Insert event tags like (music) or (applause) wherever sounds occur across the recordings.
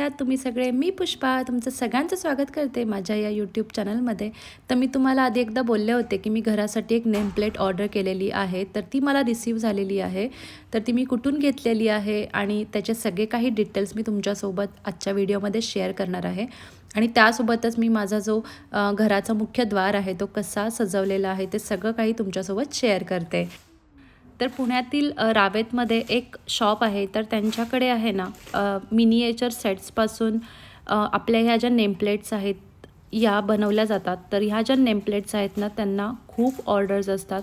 Hello कसे आहात तुम्ही सगळे मी पुष्पा तुमचं सगळ्यांचं स्वागत करते माझ्या या यूट्यूब चॅनलमध्ये तर मी तुम्हाला आधी एकदा बोलले होते की मी घरासाठी एक नेम प्लेट ऑर्डर केलेली आहे तर ती मला रिसीव झालेली आहे. तर ती मी कुठून घेतलेली आहे आणि त्याचे सगळे काही डिटेल्स मी तुमच्यासोबत आजच्या व्हिडिओमध्ये शेअर करणार आहे. आणि त्यासोबतच मी माझा जो घराचा मुख्य द्वार आहे तो कसा सजवलेला आहे ते सगळं काही तुमच्यासोबत शेअर करते. तर पुण्यातील रावेतमध्ये एक शॉप आहे तर त्यांच्याकडे आहे ना मिनिएचर सेट्सपासून आपल्या ह्या ज्या नेमप्लेट्स आहेत या बनवल्या जातात. तर ह्या ज्या नेमप्लेट्स आहेत ना त्यांना खूप ऑर्डर्स असतात.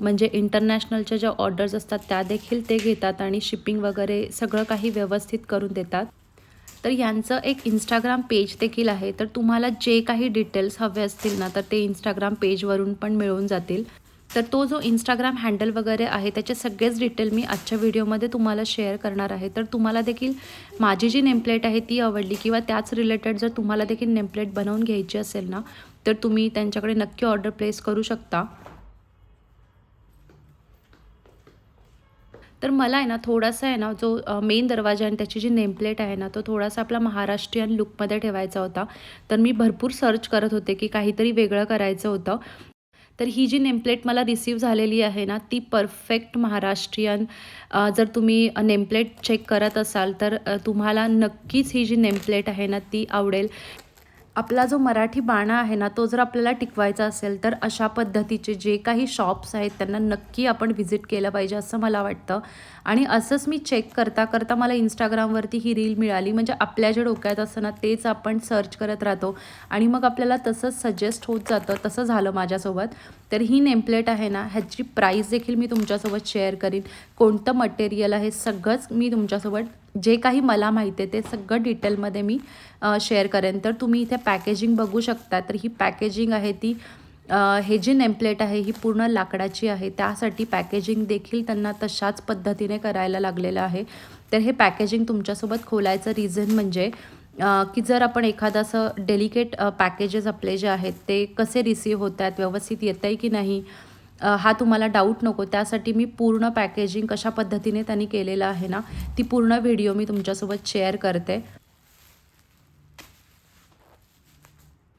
म्हणजे इंटरनॅशनलच्या ज्या ऑर्डर्स असतात त्या देखील ते घेतात आणि शिपिंग वगैरे सगळं काही व्यवस्थित करून देतात. तर यांचं एक इंस्टाग्राम पेज देखील आहे. तर तुम्हाला जे काही डिटेल्स हवे असतील ना तर ते इंस्टाग्राम पेजवरून पण मिळून जातील. तर तो जो इंस्टाग्राम हँडल वगैरे आहे त्याचे सगळेच डिटेल मी आजच्या व्हिडिओमध्ये तुम्हाला शेअर करणार आहे. तर तुम्हाला देखील माझी जी नेमप्लेट आहे ती आवडली किंवा त्याच रिलेटेड जर तुम्हाला देखील नेमप्लेट बनवून घ्यायची असेल ना तर तुम्ही त्यांच्याकडे नक्की ऑर्डर प्लेस करू शकता. तर मला आहे ना थोडासा आहे ना जो मेन दरवाजा आणि त्याची जी नेमप्लेट आहे ना तो थोडासा आपला महाराष्ट्रीयन लुकमध्ये ठेवायचा होता. तर मी भरपूर सर्च करत होते की काहीतरी वेगळं करायचं होतं. तर ही जी नेमप्लेट मला रिसीव झालेली आहे ना ती परफेक्ट महाराष्ट्रीयन जर तुम्ही नेमप्लेट चेक करत असाल तर तुम्हाला नक्कीच ही जी नेमप्लेट आहे ना ती आवडेल. आपला जो मराठी बाणा आहे ना तो जर आपल्याला टिकवायचा असेल तर अशा पद्धतीचे जे काही शॉप्स आहेत त्यांना नक्की आपण व्हिजिट केलं पाहिजे असं मला वाटतं. आणि असंच मी चेक करता करता मला इंस्टाग्रामवरती ही रील मिळाली. म्हणजे आपल्या जे डोक्यात असतं ना तेच आपण सर्च करत राहतो. आणि मग आपल्याला तसंच सजेस्ट होत जातं. तसं झालं माझ्यासोबत. तर ही नेमप्लेट आहे ना ह्याची प्राईस देखील मी तुमच्यासोबत शेअर करीन. कोणतं मटेरियल आहे सगळंच मी तुमच्यासोबत जे काही मला माहिती आहे ते सगळं डिटेलमध्ये मी शेअर करेन. तर तुम्ही इथे पॅकेजिंग बघू शकता. तर ही पॅकेजिंग आहे ती हे जी नेमप्लेट आहे ही पूर्ण लाकडाची आहे. त्यासाठी पॅकेजिंग देखील त्यांना तशाच पद्धतीने करायला लागलेलं आहे. तर हे पॅकेजिंग तुमच्यासोबत खोलायचं रिझन म्हणजे की जर आपण एखादं असं डेलिकेट पॅकेजेस आपले जे आहेत ते कसे रिसीव्ह होत आहेत व्यवस्थित येत आहे की नाही हा तुम्हाला डाऊट नको. त्यासाठी मी पूर्ण पॅकेजिंग कशा पद्धतीने त्यांनी केलेलं आहे ना ती पूर्ण व्हिडिओ मी तुमच्यासोबत शेअर करते.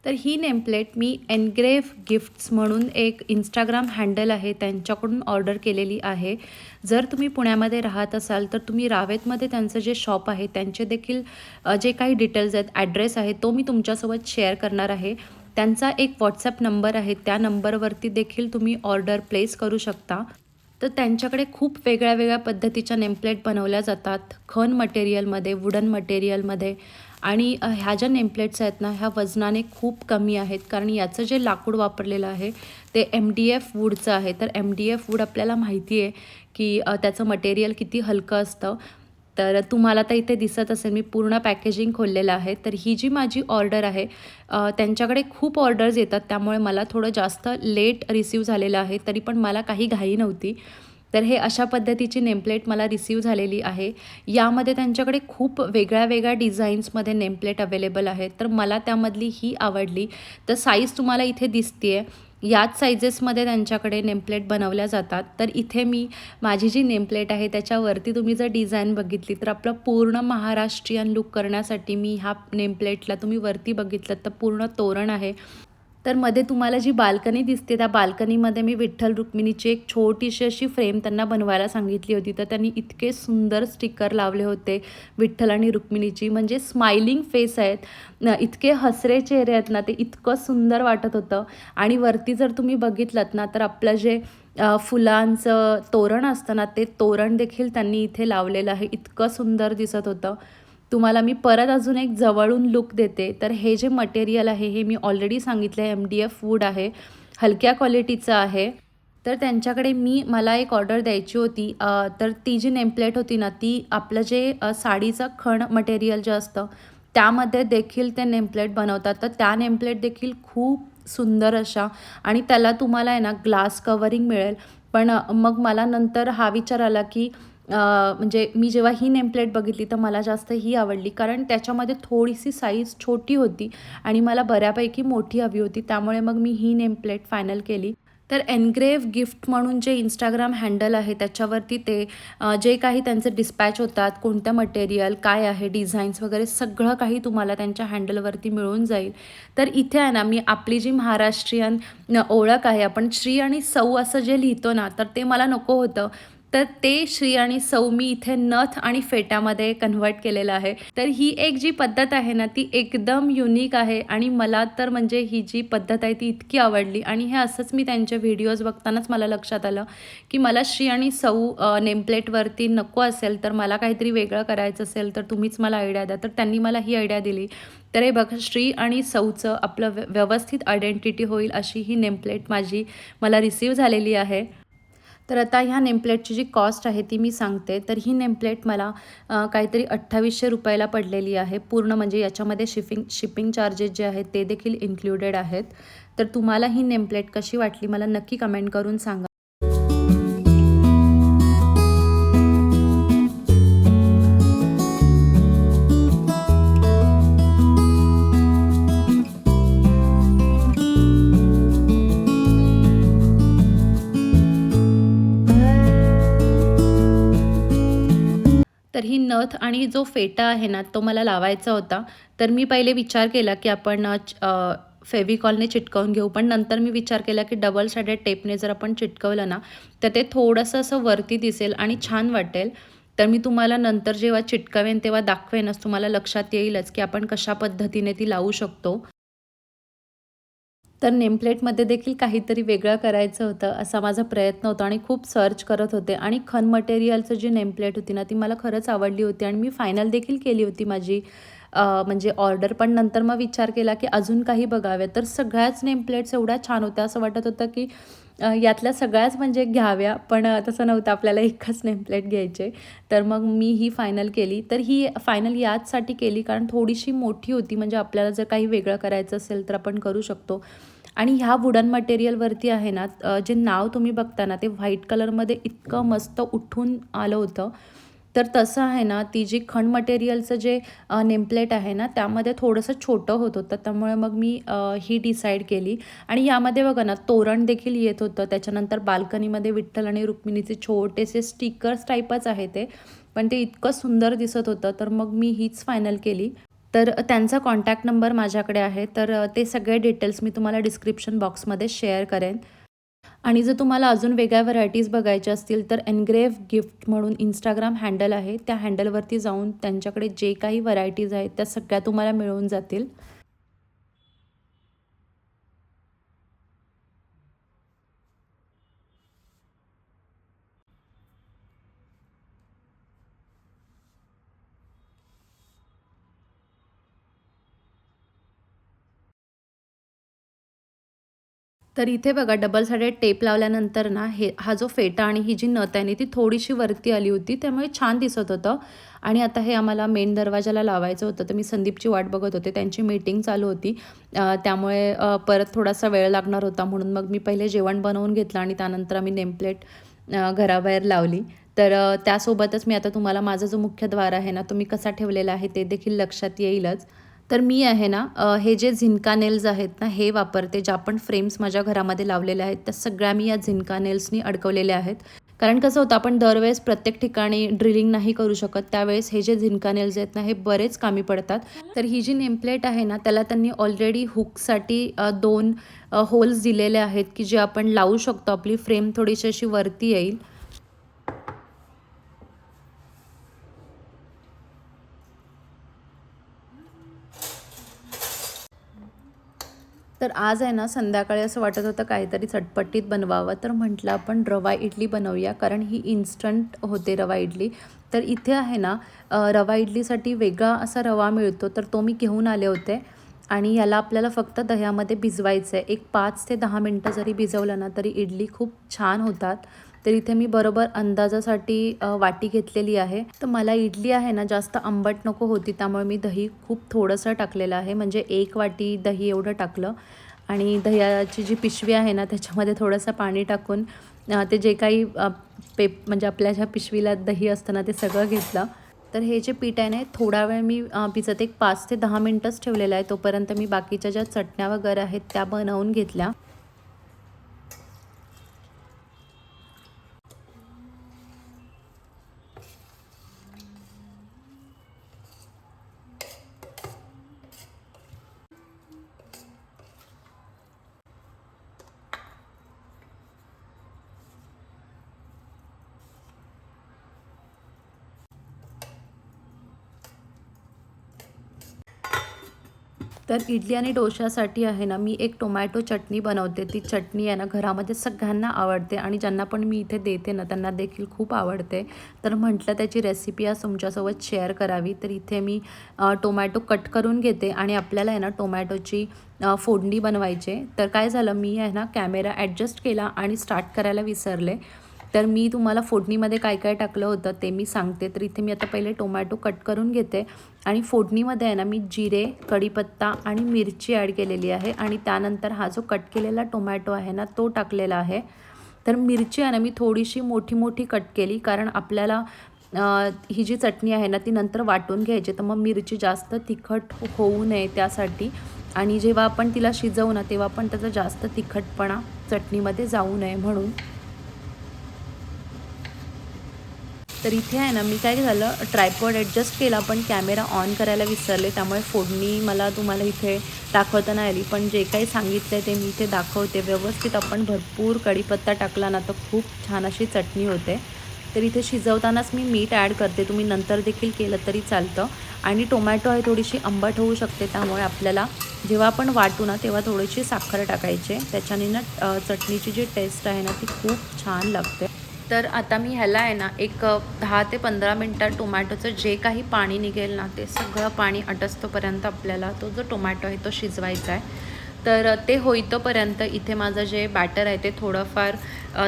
तर ही नेमप्लेट मी एनग्रेव्ह गिफ्ट्स म्हणून एक इंस्टाग्राम हँडल आहे त्यांच्याकडून ऑर्डर केलेली आहे. जर तुम्ही पुण्यामध्ये राहत असाल तर तुम्ही रावेतमध्ये त्यांचं जे शॉप आहे त्यांचे देखील जे काही डिटेल्स आहेत ॲड्रेस आहे तो मी तुमच्यासोबत शेअर करणार आहे. त्यांचा एक व्हॉट्सॲप नंबर आहे. त्या नंबरवरती देखील तुम्ही ऑर्डर प्लेस करू शकता. तर त्यांच्याकडे खूप वेगळ्या वेगळ्या पद्धतीच्या नेमप्लेट बनवल्या जातात. खन मटेरियलमध्ये वुडन मटेरियलमध्ये आणि ह्या ज्या नेमप्लेट्स आहेत ना ह्या वजनाने खूप कमी आहेत. कारण याचं जे लाकूड वापरलेलं आहे ते एम डी एफ वूडचं आहे. तर एम डी एफ वूड आपल्याला माहिती आहे की त्याचं मटेरियल किती हलकं असतं. तर तुम्हाला तर इथे दिसत असेल मी पूर्ण पॅकेजिंग खोललेलं आहे. तर ही जी माझी ऑर्डर आहे त्यांच्याकडे खूप ऑर्डर्स येतात त्यामुळे मला थोडं जास्त लेट रिसीव झालेलं आहे तरी पण मला काही घाई नव्हती. तर हे अशा पद्धतीची नेमप्लेट मला रिसीव झालेली आहे. यामध्ये त्यांच्याकडे खूप वेगळ्या वेगळ्या डिझाईन्समध्ये नेमप्लेट अवेलेबल आहेत. तर मला त्यामधली ही आवडली. तर साईज तुम्हाला इथे दिसते आहे याच सायझेसमध्ये त्यांच्याकडे नेमप्लेट बनवल्या जातात. तर इथे मी माझी जी नेमप्लेट आहे त्याच्यावरती तुम्ही जर डिझाईन बघितली तर आपलं पूर्ण महाराष्ट्रीयन लुक करण्यासाठी मी ह्या नेमप्लेटला तुम्ही वरती बघितलं तर पूर्ण तोरण आहे. तर मध्ये तुम्हाला जी बाल्कनी दिसते त्या बाल्कनीमध्ये मी विठ्ठल रुक्मिणीची एक छोटीशी अशी फ्रेम त्यांना बनवायला सांगितली होती. तर त्यांनी इतके सुंदर स्टिकर लावले होते विठ्ठल आणि रुक्मिणीची. म्हणजे स्माइलिंग फेस आहेत. न इतके हसरे चेहरे आहेत ना ते इतकं सुंदर वाटत होतं. आणि वरती जर तुम्ही बघितलं ना तर आपलं जे फुलांचं तोरण असतं ना ते तोरण देखील त्यांनी इथे लावलेलं आहे. इतकं सुंदर दिसत होतं. तुम्हाला मी परत अजून एक जवळून लुक देते. तर हे जे मटेरियल आहे हे मी ऑलरेडी सांगितलं आहे एम डी एफ वूड आहे हलक्या क्वालिटीचं आहे. तर त्यांच्याकडे मी मला एक ऑर्डर द्यायची होती. तर ती जी नेमप्लेट होती ना ती आपलं जे साडीचं खण मटेरियल जे असतं त्यामध्ये देखील ते नेमप्लेट बनवतात. तर त्या नेमप्लेट देखील खूप सुंदर अशा आणि त्याला तुम्हाला आहे ना ग्लास कवरिंग मिळेल. पण मग मला नंतर हा विचार आला की म्हणजे मी जेव्हा ही नेमप्लेट बघितली तर मला जास्त ही आवडली. कारण त्याच्यामध्ये थोडीशी साईज छोटी होती आणि मला बऱ्यापैकी मोठी हवी होती. त्यामुळे मग मी ही नेमप्लेट फायनल केली. तर एनग्रेव्ह गिफ्ट म्हणून जे इंस्टाग्राम हँडल आहे त्याच्यावरती ते जे काही त्यांचे डिस्पॅच होतात कोणत्या मटेरियल काय आहे डिझाईन्स वगैरे सगळं काही तुम्हाला त्यांच्या हँडलवरती मिळून जाईल. तर इथे आहे ना मी आपली जी महाराष्ट्रीयन ओळख आहे आपण श्री आणि सौ असं जे लिहितो ना तर ते मला नको होतं. तर ते श्री आणि सौ मी इथे नथ आणि फेटामध्ये कन्व्हर्ट केलेलं आहे. तर ही एक जी पद्धत आहे ना ती एकदम युनिक आहे आणि मला तर म्हणजे ही जी पद्धत आहे ती इतकी आवडली. आणि हे असंच मी त्यांचे व्हिडिओज बघतानाच मला लक्षात आलं की मला श्री आणि सौ नेमप्लेटवरती नको असेल तर मला काहीतरी वेगळं करायचं असेल तर तुम्हीच मला आयडिया द्या. तर त्यांनी मला ही आयडिया दिली. तर हे बघा श्री आणि सौचं आपलं व्य- व्यवस्थित आयडेंटिटी होईल अशी ही नेमप्लेट माझी मला रिसीव झालेली आहे. तर आता ह्या नेमप्लेटची जी कॉस्ट आहे ती मी सांगते. तर ही नेमप्लेट मला काहीतरी अठ्ठावीसशे रुपयाला पडलेली आहे. पूर्ण म्हणजे याच्यामध्ये शिपिंग शिपिंग चार्जेस जे आहेत ते देखील इन्क्लुडेड आहेत. तर तुम्हाला ही नेमप्लेट कशी वाटली मला नक्की कमेंट करून सांगा. तर ही नथ आणि जो फेटा आहे ना तो मला लावायचा होता. तर मी पहिले विचार केला की आपण फेविकॉलने चिटकवून घेऊ. पण नंतर मी विचार केला की डबल सायडेड टेपने जर आपण चिटकवलं ना तर ते थोडंसं असं वरती दिसेल आणि छान वाटेल. तर मी तुम्हाला नंतर जेव्हा चिटकावेन तेव्हा दाखवेनच. तुम्हाला लक्षात येईलच की आपण कशा पद्धतीने ती लावू शकतो. तर नेमप्लेटमध्ये देखील काहीतरी वेगळं करायचं होतं असा माझा प्रयत्न होता आणि खूप सर्च करत होते. आणि खन मटेरियलचं जी नेमप्लेट होती ना ती मला खरंच आवडली होती आणि मी फायनल देखील केली होती माझी म्हणजे ऑर्डर पण नंतर मग विचार केला की अजून काही बघाव्या तर सगळ्याच नेमप्लेट्स एवढ्या छान होत्या असं वाटत होतं की यातल्या सगळ्याच म्हणजे घ्याव्या पण तसं नव्हतं आपल्याला एकच नेमप्लेट घ्यायचे. तर मग मी ही फायनल केली. तर ही फायनल याचसाठी केली कारण थोडीशी मोठी होती. म्हणजे आपल्याला जर काही वेगळं करायचं असेल तर आपण करू शकतो. आणि ह्या वुडन मटेरियलवरती आहे ना जे नाव तुम्ही बघता ना ते व्हाईट कलरमध्ये इतकं मस्त उठून आलं होतं. तर तसं आहे ना ती जी खण मटेरियलचं जे नेमप्लेट आहे ना त्यामध्ये थोडंसं छोटं होत होतं. त्यामुळे मग मी ही डिसाईड केली. आणि यामध्ये बघा ना तोरण देखील येत होतं. त्याच्यानंतर बाल्कनीमध्ये विठ्ठल आणि रुक्मिणीचे छोटेसे स्टिकर्स टाईपच आहे ते. पण ते इतकं सुंदर दिसत होतं. तर मग मी हीच फायनल केली. तर त्यांचा कॉन्टॅक्ट नंबर माझ्याकडे आहे. तर ते सगळे डिटेल्स मी तुम्हाला डिस्क्रिप्शन बॉक्समध्ये शेअर करेन. आणि जर तुम्हाला अजून वेगळ्या व्हरायटीज बघायच्या असतील तर एनग्रेव्ह गिफ्ट म्हणून इंस्टाग्राम हँडल आहे. त्या हँडलवरती जाऊन त्यांच्याकडे जे काही व्हरायटीज आहेत त्या सगळ्या तुम्हाला मिळून जातील. तर इथे बघा डबल साईडेड टेप लावल्यानंतर ना हे हा जो फेटा आणि ही जी नथ आहे ना ती थोडीशी वरती आली होती त्यामुळे छान दिसत होतं. आणि आता हे आम्हाला मेन दरवाजाला लावायचं होतं तर मी संदीपची वाट बघत होते त्यांची मीटिंग चालू होती. त्यामुळे परत थोडासा वेळ लागणार होता म्हणून मग मी पहिले जेवण बनवून घेतलं आणि त्यानंतर आम्ही नेमप्लेट घराबाहेर लावली. तर त्यासोबतच मी आता तुम्हाला माझा जो मुख्य द्वार आहे ना तो मी कसा ठेवलेला आहे ते देखील लक्षात येईलच. तर मी आहे ना हे जे झिनका नेल्स आहेत ना हे वापरते ज्या पण फ्रेम्स माझ्या घरामध्ये लावलेल्या आहेत त्या सगळ्या मी या झिनका नेल्सनी अडकवलेल्या आहेत. कारण कसं होतं आपण दरवेळेस प्रत्येक ठिकाणी ड्रिलिंग नाही करू शकत त्यावेळेस हे जे झिनका नेल्स आहेत ना हे बरेच कामी पडतात. तर ही जी नेमप्लेट आहे ना त्याला त्यांनी ऑलरेडी हुकसाठी दोन होल्स दिलेले आहेत की जे आपण लावू शकतो आपली फ्रेम थोडीशी अशी वरती येईल. तर आज आहे ना संध्याकाळी असं वाटत होतं काहीतरी चटपटीत बनवावं. तर म्हटलं आपण रवा इडली बनवूया कारण ही इन्स्टंट होते रवा इडली. तर इथे आहे ना रवा इडलीसाठी वेगळा असा रवा मिळतो. तर तो मी घेऊन आले होते. आणि याला आपल्याला फक्त दह्यामध्ये भिजवायचं आहे एक पाच ते दहा मिनटं जरी भिजवलं ना तरी इडली खूप छान होतात. तर इथे मी बरोबर अंदाजासाठी वाटी घेतलेली आहे. तर मला इडली आहे ना जास्त आंबट नको होती त्यामुळे मी दही खूप थोडंसं टाकलेलं आहे. म्हणजे एक वाटी दही एवढं टाकलं. आणि दह्याची जी पिशवी आहे ना त्याच्यामध्ये थोडंसं पाणी टाकून ते जे काही पेप म्हणजे आपल्या ज्या पिशवीला दही असतं ना ते सगळं घेतलं. तर हे जे पीठ आहे ना थोडा वेळ मी अ, भिजत एक पाच ते दहा मिनटंच ठेवलेलं आहे. तोपर्यंत मी बाकीच्या ज्या चटण्या वगैरे आहेत त्या बनवून घेतल्या. तर इडली आणि डोशासाठी आहे ना मी एक टोमॅटो चटणी बनवते. ती चटणी आहे ना घरामध्ये सगळ्यांना आवडते आणि ज्यांना पण मी इथे देते ना त्यांना देखील खूप आवडते. तर म्हटलं त्याची रेसिपी आज तुमच्यासोबत शेअर करावी. तर इथे मी टोमॅटो कट करून घेते आणि आपल्याला आहे ना टोमॅटोची फोडणी बनवायचे तर काय झालं मी आहे ना कॅमेरा ॲडजस्ट केला आणि स्टार्ट करायला विसरले. तर मी तुम्हाला फोडणीमध्ये काय काय टाकलं होतं ते मी सांगते. तर इथे मी आता पहिले टोमॅटो कट करून घेते. आणि फोडणीमध्ये आहे ना मी जिरे कढीपत्ता आणि मिरची ॲड केलेली आहे. आणि त्यानंतर हा जो कट केलेला टोमॅटो आहे ना तो टाकलेला आहे. तर मिरची आहे ना मी थोडीशी मोठी मोठी कट केली. कारण आपल्याला ही जी चटणी आहे ना ती नंतर वाटून घ्यायची. तर मग मिरची जास्त तिखट होऊ नये त्यासाठी. आणि जेव्हा आपण तिला शिजवू ना तेव्हा पण त्याचा जास्त तिखटपणा चटणीमध्ये जाऊ नये म्हणून. तर इथे आहे ना मी काय झालं ट्रायपॉड ॲडजस्ट केला पण कॅमेरा ऑन करायला विसरले त्यामुळे फोडणी मला तुम्हाला इथे दाखवता नाही आली. पण जे काही सांगितलं ते मी इथे दाखवते. व्यवस्थित आपण भरपूर कढीपत्ता टाकला ना तर खूप छान अशी चटणी होते. तर इथे शिजवतानाच मी मीठ ॲड करते. तुम्ही नंतर देखील केलं तरी चालतं. आणि टोमॅटो आहे थोडीशी आंबट होऊ शकते त्यामुळे आपल्याला जेव्हा आपण वाटू ना तेव्हा थोडीशी साखर टाकायची. त्याच्याने ना चटणीची जी टेस्ट आहे ना ती खूप छान लागते. तर आता मी ह्याला आहे ना एक दहा ते पंधरा मिनटात टोमॅटोचं जे काही पाणी निघेल ना ते सगळं पाणी अटसतोपर्यंत आपल्याला तो जो टोमॅटो आहे तो शिजवायचा आहे. तर ते होईतोपर्यंत इथे माझं जे बॅटर आहे ते थोडंफार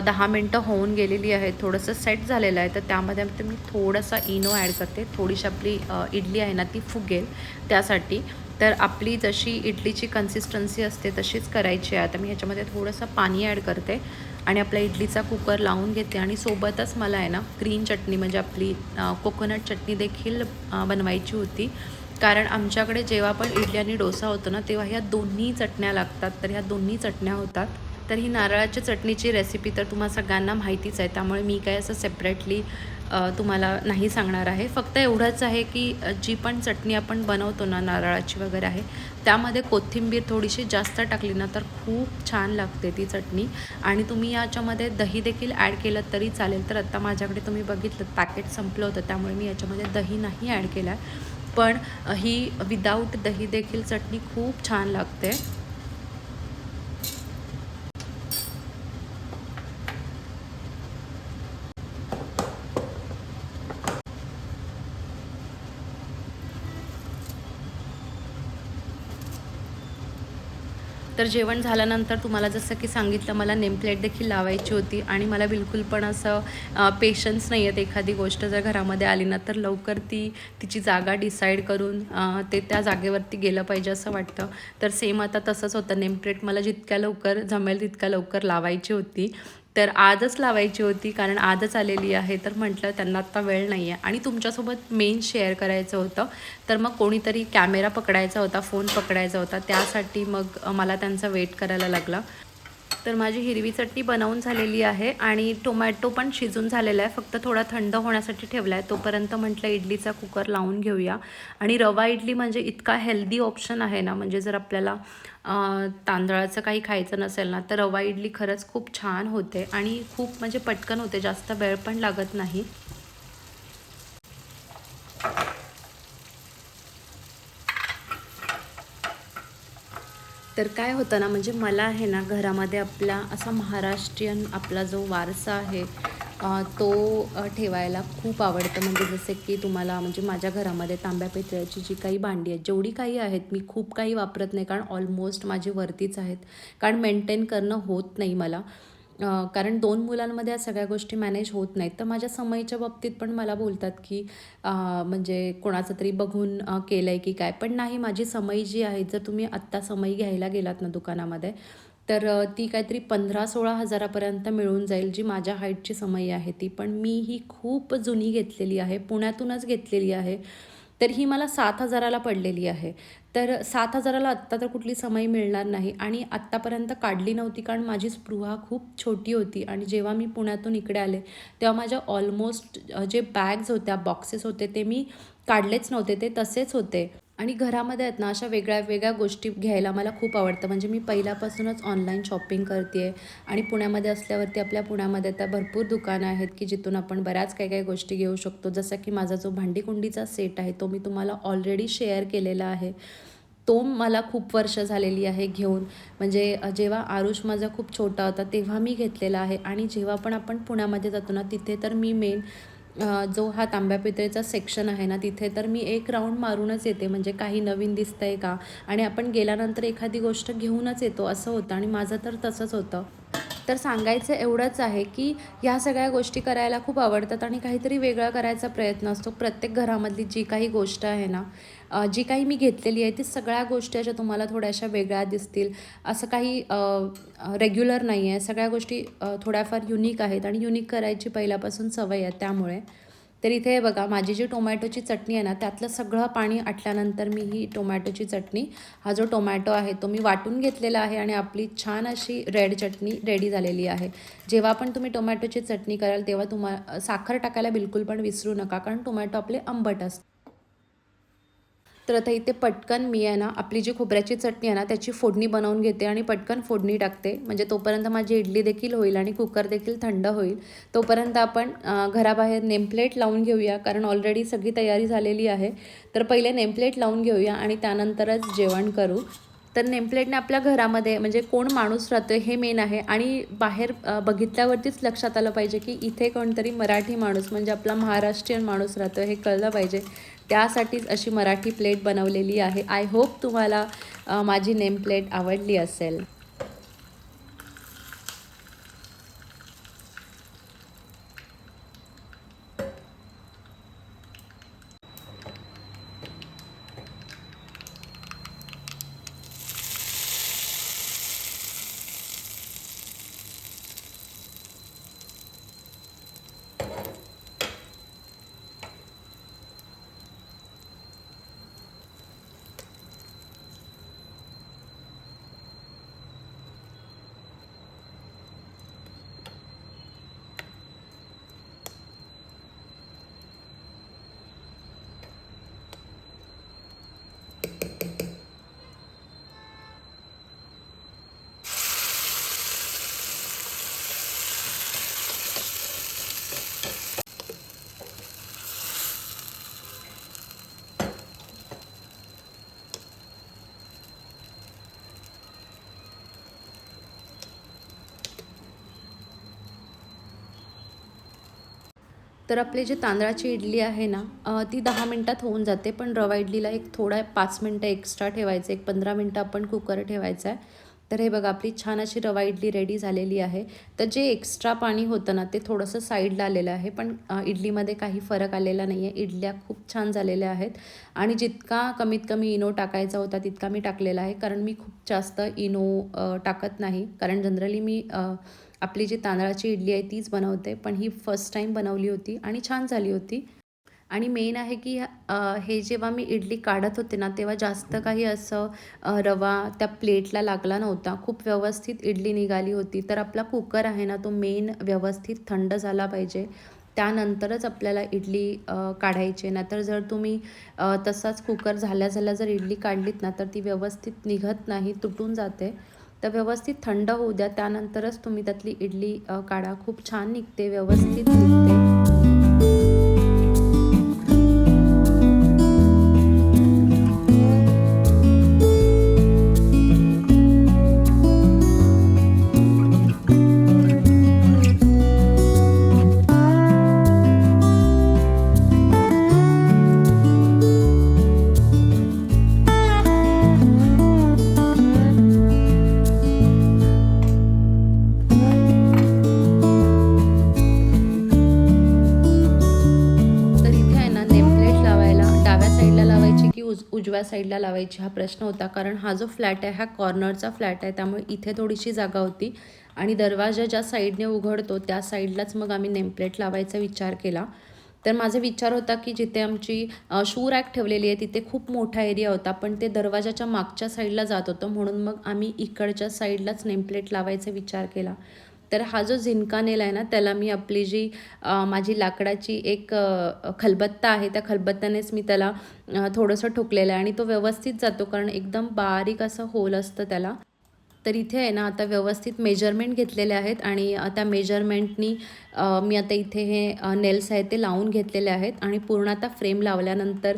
दहा मिनटं होऊन गेलेली आहे थोडंसं सेट झालेलं आहे. तर त्यामध्ये ते मी थोडंसं इनो ॲड करते. थोडीशी आपली इडली आहे ना ती फुगेल त्यासाठी. तर आपली जशी इडलीची कन्सिस्टन्सी असते तशीच करायची आहे. आता मी ह्याच्यामध्ये थोडंसं पाणी ॲड करते. आणि आपला इडलीचा कुकर लावून घेते आणि सोबतच मला आहे ना ग्रीन चटणी म्हणजे आपली कोकोनट चटणी देखील बनवायची होती. कारण आमच्याकडे जेव्हा पण इडली आणि डोसा होतो ना तेव्हा ह्या दोन्ही चटण्या लागतात. तर ह्या दोन्ही चटण्या होतात. तर ही नारळाच्या चटणीची रेसिपी तर तुम्हाला सगळ्यांना माहितीच आहे. त्यामुळे मी काय असं सेपरेटली तुम्हाला नाही सांगणार आहे. फक्त एवढंच आहे की जी पण चटणी आपण बनवतो ना नारळाची वगैरे आहे त्यामध्ये कोथिंबीर थोडीशी जास्त टाकली ना तर खूप छान लागते ती चटणी. आणि तुम्ही याच्यामध्ये दही देखील ॲड केलं तरी चालेल. तर आत्ता माझ्याकडे तुम्ही बघितलं पॅकेट संपलं होतं त्यामुळे मी याच्यामध्ये दही नाही ॲड केलं आहे पण ही विदाऊट दही देखील चटणी खूप छान लागते. तर जेवण झाल्यानंतर तुम्हाला जसं की सांगितलं मला नेमप्लेट देखील लावायची होती आणि मला बिलकुल पण असं पेशन्स नाही आहेत एखादी गोष्ट जर घरामध्ये आली ना तर लवकर ती तिची जागा डिसाईड करून ते त्या जागेवरती गेलं पाहिजे असं वाटतं. तर सेम आता तसंच होतं. नेमप्लेट मला जितक्या लवकर जमेल तितक्या लवकर लावायची होती. तर आजच लावायची होती कारण आजच आलेली आहे तर म्हटलं त्यांना आत्ता वेळ नाही आहे आणि तुमच्यासोबत मेन शेअर करायचं होतं. तर मग कोणीतरी कॅमेरा पकडायचा होता फोन पकडायचा होता त्यासाठी मग मला त्यांचा वेट करायला लागला. तर माझी हिरवी चटणी बनवून झालेली आहे आणि टोमॅटो पण शिजून झालेला आहे. फक्त थोडा थंड होण्यासाठी ठेवला आहे तोपर्यंत म्हटलं इडलीचा कुकर लावून घेऊया. आणि रवा इडली म्हणजे इतका हेल्दी ऑप्शन आहे ना म्हणजे जर आपल्याला तांदळाचं काही खायचं नसेल ना तर रवा इडली खरंच खूप छान होते आणि खूप म्हणजे पटकन होते. जास्त वेळ पण लागत नाही. तर काय होतं ना म्हणजे मला आहे ना घरामध्ये आपला असा महाराष्ट्रीयन आपला जो वारसा आहे तो ठेवायला खूप आवडतं. म्हणजे जसे की तुम्हाला म्हणजे माझ्या घरामध्ये तांब्या पितळ्याची जी काही भांडी आहेत जेवढी काही आहेत मी खूप काही वापरत नाही कारण ऑलमोस्ट माझी वरतीच आहेत. कारण मेंटेन करणं होत नाही मला. कारण दोन मुलांमध्ये या सगळ्या गोष्टी मॅनेज होत नाहीत. तर माझ्या समयीच्या बाबतीत पण मला बोलतात की म्हणजे कोणाचं तरी बघून केलं आहे की काय. पण नाही माझी समय जी आहे जर तुम्ही आत्ता समय घ्यायला गेलात ना दुकानामध्ये तर ती काहीतरी पंधरा सोळा हजारापर्यंत मिळून जाईल जी माझ्या हाईटची समय आहे ती. पण मी ही खूप जुनी घेतलेली आहे पुण्यातूनच घेतलेली आहे. तर ही मला सात हजाराला पडलेली आहे. तर सात हजाराला आत्ता तर कुठली समय मिळणार नाही. आणि आत्तापर्यंत काढली नव्हती कारण माझी स्पृहा खूप छोटी होती आणि जेव्हा मी पुण्यातून इकडे आले तेव्हा माझ्या ऑलमोस्ट जे बॅग्स होत्या बॉक्सेस होते ते मी काढलेच नव्हते ते तसेच होते. आणि घरामध्ये आहेत ना अशा वेगळ्या वेगळ्या गोष्टी घ्यायला मला खूप आवडतं. म्हणजे मी पहिल्यापासूनच ऑनलाईन शॉपिंग करते आणि पुण्यामध्ये असल्यावरती आपल्या पुण्यामध्ये आता भरपूर दुकानं आहेत की जिथून आपण बऱ्याच काही काही गोष्टी घेऊ शकतो. जसं की माझा जो भांडीकुंडीचा सेट आहे तो मी तुम्हाला ऑलरेडी शेअर केलेला आहे. तो मला खूप वर्ष झालेली आहे घेऊन. म्हणजे जेव्हा आरुष माझा खूप छोटा होता तेव्हा मी घेतलेला आहे. आणि जेव्हा पण आपण पुण्यामध्ये जातो ना तिथे तर मी मेन जो हा तांब्या पितळेचा सेक्शन आहे ना तिथे तर मी एक राऊंड मारूनच येते. म्हणजे काही नवीन दिसतं आहे का? आणि आपण गेल्यानंतर एखादी गोष्ट घेऊनच येतो असं होतं. आणि माझं तर तसंच होतं. तर सांगायचं एवढंच आहे की ह्या सगळ्या गोष्टी करायला खूप आवडतात आणि काहीतरी वेगळा करायचा प्रयत्न असतो. प्रत्येक घरामधली जी काही गोष्ट आहे ना जी काही मी घेतलेली आहे ती सगळ्या गोष्टी अशा तुम्हाला थोड्याशा वेगळ्या दिसतील. असं काही रेग्युलर नाही आहे. सगळ्या गोष्टी थोड्याफार युनिक आहेत आणि युनिक करायची पहिल्यापासून सवय आहे त्यामुळे. तर इथे बघा माझी जी टोमॅटोची चटणी आहे ना त्यातलं सगळं पाणी आटल्यानंतर मी ही टोमॅटोची चटणी हा जो टोमॅटो आहे तो मी वाटून घेतलेला आहे आणि आपली छान अशी रेड चटणी रेडी झालेली आहे. जेव्हा पण तुम्ही टोमॅटोची चटणी कराल तेव्हा तुम्हाला साखर टाकायला बिलकुल पण विसरू नका कारण टोमॅटो आपले आंबट असतात. तर आता इथे पटकन मी आहे ना आपली जी खोबऱ्याची चटणी आहे ना त्याची फोडणी बनवून घेते आणि पटकन फोडणी टाकते. म्हणजे तोपर्यंत माझी इडली देखील होईल आणि कुकर देखील थंड होईल. तोपर्यंत आपण घराबाहेर नेमप्लेट लावून घेऊया कारण ऑलरेडी सगळी तयारी झालेली आहे. तर पहिले नेमप्लेट लावून घेऊया आणि त्यानंतरच जेवण करू. तर नेमप्लेटने आपल्या घरामध्ये म्हणजे कोण माणूस राहतोय हे मेन आहे. आणि बाहेर बघितल्यावरतीच लक्षात आलं पाहिजे की इथे कोणतरी मराठी माणूस म्हणजे आपला महाराष्ट्रीयन माणूस राहतोय हे कळलं पाहिजे. त्यासाठीच अशी मराठी प्लेट बनवलेली आहे. आय होप तुम्हाला माझी नेम प्लेट आवडली असेल. तर आपली जी तांदळाची इडली आहे ना ती दहा मिनटात होऊन जाते पण रवा इडलीला एक थोडा पाच मिनटं एक्स्ट्रा ठेवायचं एक पंधरा मिनटं आपण कुकर ठेवायचं आहे. तर हे बघा आपली छान अशी रवा इडली रेडी झालेली आहे. तर जे एक्स्ट्रा पाणी होतं ना ते थोडंसं साईडला आलेलं आहे पण इडलीमध्ये काही फरक आलेला नाही आहे इडल्या खूप छान झालेल्या आहेत. आणि जितका कमीत कमी इनो टाकायचा होता तितका मी टाकलेला आहे कारण मी खूप जास्त इनो टाकत नाही. कारण जनरली मी आपली जी तांदळाची इडली आहे तीच बनवते. पण ही फर्स्ट टाईम बनवली होती आणि छान झाली होती. आणि मेन आहे की हे जेव्हा मी इडली काढत होते ना तेव्हा जास्त काही असं रवा त्या प्लेटला लागला नव्हता. खूप व्यवस्थित इडली निघाली होती. तर आपला कुकर आहे ना तो मेन व्यवस्थित थंड झाला पाहिजे. त्यानंतरच आपल्याला इडली काढायची आहे. नाहीतर जर तुम्ही तसाच कुकर झाल्या झाल्या जर इडली काढलीत ना तर ती व्यवस्थित निघत नाही तुटून जाते. तर व्यवस्थित थंड होऊ द्या. त्यानंतरच तुम्ही त्यातली इडली काढा. खूप छान निघते व्यवस्थित निघते. कोणत्या साईडला लावायची हा प्रश्न होता. कारण हा जो फ्लॅट आहे हा कॉर्नरचा फ्लॅट आहे. त्यामुळे इथे थोडीशी जागा होती. आणि दरवाजा ज्या साईडने उघडतो त्या साईडलाच मग आम्ही नेमप्लेट लावायचा विचार केला. तर माझा विचार होता की जिथे आमची शू रॅक ठेवलेली आहे तिथे खूप मोठा एरिया होता. पण ते दरवाजाच्या मागच्या साईडला जात होतं. म्हणून मग आम्ही इकडच्या साईडलाच नेमप्लेट लावायचा विचार केला. तर हा जो झिणका नेला आहे ना त्याला मी आपली जी माझी लाकडाची एक खलबत्ता आहे त्या खलबत्त्यानेच मी त्याला थोडंसं ठोकलेलं आहे आणि तो व्यवस्थित जातो कारण एकदम बारीक असं होल असतं त्याला. तर इथे आहे ना आता व्यवस्थित मेजरमेंट घेतलेले आहेत आणि त्या मेजरमेंटनी मी आता इथे हे नेल्स आहेत ते लावून घेतलेले आहेत आणि पूर्ण आता फ्रेम लावल्यानंतर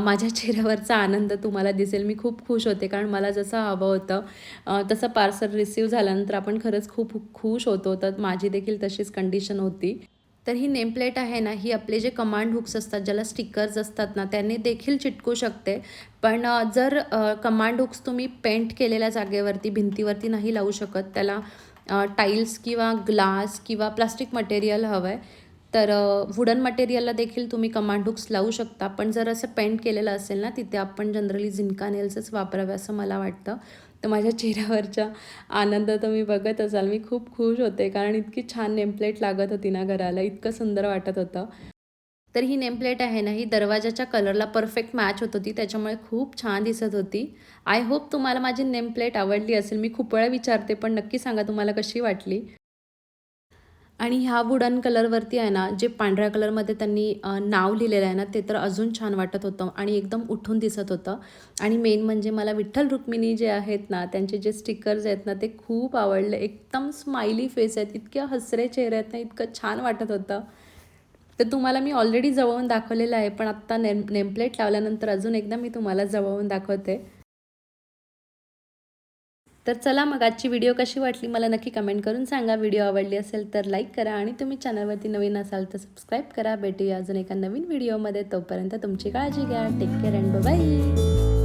माझ्या (laughs) चेहऱ्यावरचा आनंद तुम्हाला दिसेल. मी खूप खुश होते कारण मला जसं हवं होतं तसं पार्सल रिसीव झाल्यानंतर आपण खरंच खूप खुश होतो. तर माझी देखील तशीच कंडिशन होती. तर ही नेमप्लेट आहे ना ही आपले जे कमांड हुक्स असतात ज्याला स्टिकर्स असतात ना त्यांनी देखील चिटकू शकते. पण जर कमांड हुक्स तुम्ही पेंट केलेल्या जागेवरती भिंतीवरती नाही लावू शकत त्याला टाईल्स किंवा ग्लास किंवा प्लास्टिक मटेरियल हवं आहे तर वुडन मटेरियलला देखील तुम्ही कमांड हुक्स लावू शकता. पण जर असं पेंट केलेलं असेल ना तिथे आपण जनरली झिंका नेल्सच वापरावे असं मला वाटतं. तर माझ्या चेहऱ्यावरच्या आनंद तुम्ही बघत असाल. मी खूप खुश होते कारण इतकी छान नेमप्लेट लागत होती ना घराला. इतकं सुंदर वाटत होतं. तर ही नेमप्लेट आहे ना ही दरवाजाच्या कलरला परफेक्ट मॅच होत होती. त्याच्यामुळे खूप छान दिसत होती. आय होप तुम्हाला माझी नेमप्लेट आवडली असेल. मी खूप वेळा विचारते पण नक्की सांगा तुम्हाला कशी वाटली. आणि ह्या वुडन कलरवरती आहे ना जे पांढऱ्या कलरमध्ये त्यांनी नाव लिहिलेलं आहे ना ते तर अजून छान वाटत होतं आणि एकदम उठून दिसत होतं. आणि मेन म्हणजे मला विठ्ठल रुक्मिणी जे आहेत ना त्यांचे जे स्टिकर्स आहेत ना ते खूप आवडले. एकदम स्माइली फेस आहेत इतके हसरे चेहरे आहेत ना इतकं छान वाटत होतं. तर तुम्हाला मी ऑलरेडी जवळून दाखवलेलं आहे पण आत्ता नेम नेमप्लेट लावल्यानंतर अजून एकदा मी तुम्हाला जवळून दाखवते. तर चला मग आजची व्हिडिओ कशी वाटली मला नक्की कमेंट करून सांगा. व्हिडिओ आवडली असेल तर लाईक करा आणि तुम्ही चॅनलवरती नवीन असाल तर सबस्क्राईब करा. भेटूया अजून एका नवीन व्हिडिओमध्ये तोपर्यंत तुमची काळजी घ्या. Take care and bye